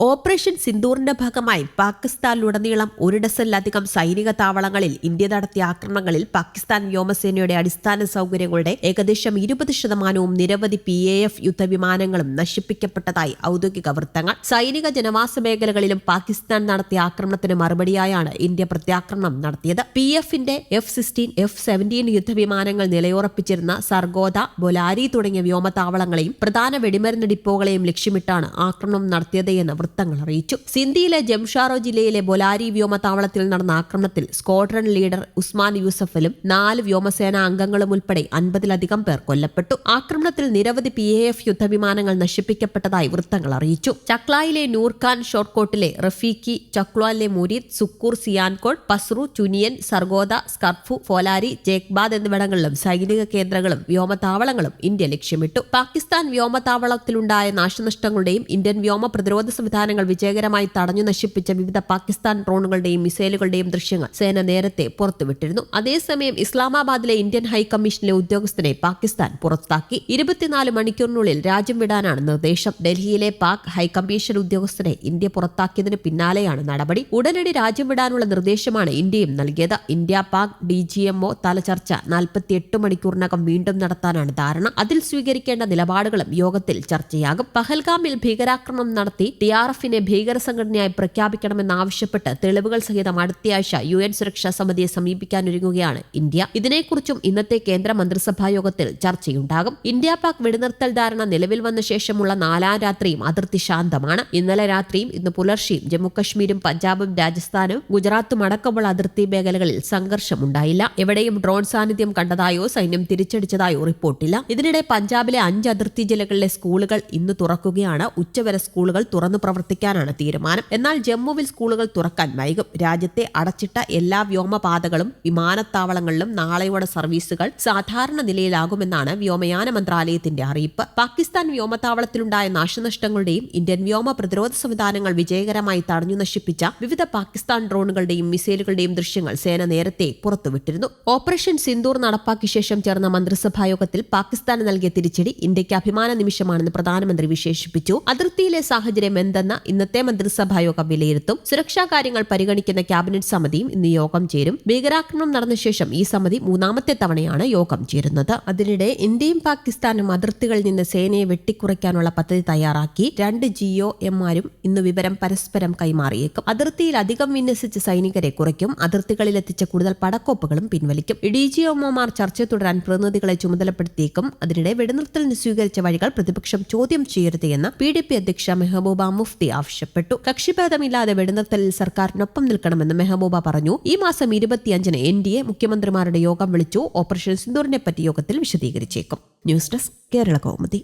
Operation സിന്ദൂറിന്റെ ഭാഗമായി പാകിസ്ഥാനിലുടനീളം ഒരു ഡസനിലധികം സൈനിക താവളങ്ങളിൽ ഇന്ത്യ നടത്തിയ ആക്രമണങ്ങളിൽ പാകിസ്ഥാൻ വ്യോമസേനയുടെ അടിസ്ഥാന സൗകര്യങ്ങളുടെ ഏകദേശം ഇരുപത് ശതമാനവും നിരവധി പി എ എഫ് യുദ്ധവിമാനങ്ങളും നശിപ്പിക്കപ്പെട്ടതായി ഔദ്യോഗിക വൃത്തങ്ങൾ. സൈനിക ജനവാസ മേഖലകളിലും പാകിസ്ഥാൻ നടത്തിയ ആക്രമണത്തിന് മറുപടിയായാണ് ഇന്ത്യ പ്രത്യാക്രമണം നടത്തിയത്. പി എഫിന്റെ എഫ് സിക്സ്റ്റീൻ എഫ് സെവന്റീൻ യുദ്ധവിമാനങ്ങൾ നിലയുറപ്പിച്ചിരുന്ന സർഗോദ ബൊലാരി തുടങ്ങിയ വ്യോമതാവളങ്ങളെയും പ്രധാന വെടിമരുന്ന് ഡിപ്പോകളെയും ലക്ഷ്യമിട്ടാണ് ആക്രമണം നടത്തിയത് എന്ന് വൃത്തങ്ങൾ അറിയിച്ചു. സിന്ധിയിലെ ജംഷാറോ ജില്ലയിലെ ബൊലാരി വ്യോമത്താവളത്തിൽ നടന്ന ആക്രമണത്തിൽ സ്ക്വാഡ്രൺ ലീഡർ ഉസ്മാൻ യൂസഫലും നാല് വ്യോമസേനാ അംഗങ്ങളും ഉൾപ്പെടെ അൻപതിലധികം പേർ കൊല്ലപ്പെട്ടു. ആക്രമണത്തിൽ നിരവധി പി എ എഫ് യുദ്ധവിമാനങ്ങൾ നശിപ്പിക്കപ്പെട്ടതായി വൃത്തങ്ങൾ അറിയിച്ചു. ചക്ലായിലെ നൂർഖാൻ ഷോർട്ട്കോട്ടിലെ റഫീഖി ചക്ലാലിലെ മുരീദ് സുക്കൂർ സിയാൻകോട്ട് പസ്രു ചുനിയൻ സർഗോദ സ്കർഫു ഫോലാരി ജേക്ബാദ് എന്നിവിടങ്ങളിലും സൈനിക കേന്ദ്രങ്ങളും വ്യോമത്താവളങ്ങളും ഇന്ത്യ ലക്ഷ്യമിട്ടു. പാകിസ്ഥാൻ വ്യോമത്താവളത്തിലുണ്ടായ നാശനഷ്ടങ്ങളുടെയും ഇന്ത്യൻ വ്യോമ പ്രതിരോധ സംവിധാനങ്ങൾ വിജയകരമായി തടഞ്ഞു നശിപ്പിച്ച വിവിധ പാകിസ്ഥാൻ ഡ്രോണുകളുടെയും മിസൈലുകളുടെയും ദൃശ്യങ്ങൾ സേന നേരത്തെ പുറത്തുവിട്ടിരുന്നു. അതേസമയം ഇസ്ലാമാബാദിലെ ഇന്ത്യൻ ഹൈക്കമ്മീഷനിലെ ഉദ്യോഗസ്ഥനെ പാകിസ്ഥാൻ പുറത്താക്കി. ഇരുപത്തിനാല് മണിക്കൂറിനുള്ളിൽ രാജ്യം വിടാനാണ് നിർദ്ദേശം. ഡൽഹിയിലെ പാക് ഹൈക്കമ്മീഷൻ ഉദ്യോഗസ്ഥനെ ഇന്ത്യ പുറത്താക്കിയതിന് പിന്നാലെയാണ് നടപടി. ഉടനടി രാജ്യം വിടാനുള്ള നിർദ്ദേശമാണ് ഇന്ത്യയും നൽകിയത്. India Pak D G MO തല ചർച്ച നാൽപ്പത്തിയെട്ട് മണിക്കൂറിനകം വീണ്ടും നടത്താനാണ് ധാരണ. അതിൽ സ്വീകരിക്കേണ്ട നിലപാടുകളും യോഗത്തിൽ ചർച്ചയാകും. പഹൽഗാമിൽ ഭീകരാക്രമണം നടത്തി ടി ആർ എഫിനെ ഭീകര സംഘടനയായി പ്രഖ്യാപിക്കണമെന്നാവശ്യപ്പെട്ട് തെളിവുകൾ സഹിതം അടുത്തയാഴ്ച യു എൻ സുരക്ഷാ സമിതിയെ സമീപിക്കാനൊരുങ്ങുകയാണ് ഇന്ത്യ. ഇതിനെക്കുറിച്ചും ഇന്നത്തെ കേന്ദ്ര മന്ത്രിസഭാ യോഗത്തിൽ ചർച്ചയുണ്ടാകും. ഇന്ത്യ പാക് വെടിനിർത്തൽ ധാരണ നിലവിൽ വന്ന ശേഷമുള്ള നാലാം രാത്രിയും അതിർത്തി ശാന്തമാണ്. ഇന്നലെ രാത്രിയും ഇന്ന് പുലർച്ചെയും ജമ്മുകശ്മീരും പഞ്ചാബും രാജസ്ഥാനും ഗുജറാത്തും അടക്കമുള്ള അതിർത്തി മേഖലകളിൽ സംഘർഷമുണ്ടായില്ല എവിടെയും ഡ്രോൺ സാന്നിധ്യം കണ്ടതായോ സൈന്യം തിരിച്ചടിച്ചതായോ റിപ്പോർട്ടില്ല. ഇതിനിടെ പഞ്ചാബിലെ അഞ്ച് അതിർത്തി ജില്ലകളിലെ സ്കൂളുകൾ ഇന്ന് തുറക്കുകയാണ്. ഉച്ചവരെ സ്കൂളുകൾ തുറന്നു പ്രവർത്തിക്കാനാണ് തീരുമാനം. എന്നാൽ ജമ്മുവിൽ സ്കൂളുകൾ തുറക്കാൻ വൈകും. രാജ്യത്തെ അടച്ചിട്ട എല്ലാ വ്യോമപാതകളും വിമാനത്താവളങ്ങളിലും നാളെയോടെ സർവീസുകൾ സാധാരണ നിലയിലാകുമെന്നാണ് വ്യോമയാന മന്ത്രാലയത്തിന്റെ അറിയിപ്പ്. പാകിസ്ഥാൻ വ്യോമത്താവളത്തിലുണ്ടായ നാശനഷ്ടങ്ങളുടെയും ഇന്ത്യൻ വ്യോമ പ്രതിരോധ സംവിധാനങ്ങൾ വിജയകരമായി തടഞ്ഞു നശിപ്പിച്ച വിവിധ പാകിസ്ഥാൻ ഡ്രോണുകളുടെയും മിസൈലുകളുടെയും ദൃശ്യങ്ങൾ സേന നേരത്തെ പുറത്തുവിട്ടിരുന്നു. ഓപ്പറേഷൻ സിന്ദൂർ നടപ്പാക്കിയ ശേഷം ചേർന്ന മന്ത്രിസഭാ യോഗത്തിൽ പാകിസ്ഥാന് നൽകിയ തിരിച്ചടി ഇന്ത്യയ്ക്ക് അഭിമാന നിമിഷമാണെന്ന് പ്രധാനമന്ത്രി വിശേഷിപ്പിച്ചു. അതിർത്തിയിലെ സാഹചര്യം എന്തെന്ന് ഇന്നത്തെ മന്ത്രിസഭാ യോഗം വിലയിരുത്തും. സുരക്ഷാ കാര്യങ്ങൾ പരിഗണിക്കുന്ന ക്യാബിനറ്റ് സമിതിയും ഇന്ന് യോഗം ചേരും. ഭീകരാക്രമണം നടന്ന ശേഷം ഈ സമിതി മൂന്നാമത്തെ തവണയാണ് യോഗം ചേരുന്നത്. അതിനിടെ ഇന്ത്യയും പാകിസ്ഥാനും അതിർത്തികളിൽ നിന്ന് സേനയെ വെട്ടിക്കുറയ്ക്കാനുള്ള പദ്ധതി തയ്യാറാക്കി. രണ്ട് ജിഒ എംമാരും ഇന്ന് വിവരം പരസ്പരം കൈമാറിയേക്കും. അതിർത്തിയിൽ അധികം വിന്യസിച്ച സൈനികരെ കുറയ്ക്കും. അതിർത്തികളിൽ എത്തിച്ച കൂടുതൽ പടക്കോപ്പുകളും പിൻവലിക്കും. ഒമാർ ചർച്ച തുടരാൻ പ്രതിനിധികളെ ചുമതലപ്പെടുത്തിയേക്കും. അതിനിടെ വെടിനിർത്തലിന് സ്വീകരിച്ച വഴികൾ പ്രതിപക്ഷം ചോദ്യം ചെയ്യരുതെന്ന് പി ഡി പി അധ്യക്ഷ മെഹബൂബ ആവശ്യപ്പെട്ടു. കക്ഷിഭേദമില്ലാതെ വെടിനിർത്തലിൽ സർക്കാരിനൊപ്പം നിൽക്കണമെന്ന് മെഹബൂബ പറഞ്ഞു. ഈ മാസം ഇരുപത്തിയഞ്ചിന് എൻ ഡി എ മുഖ്യമന്ത്രിമാരുടെ യോഗം വിളിച്ചു. ഓപ്പറേഷൻ സിന്ദൂറിനെ പറ്റി യോഗത്തിൽ വിശദീകരിച്ചേക്കും. News desk Kerala Kaumudi.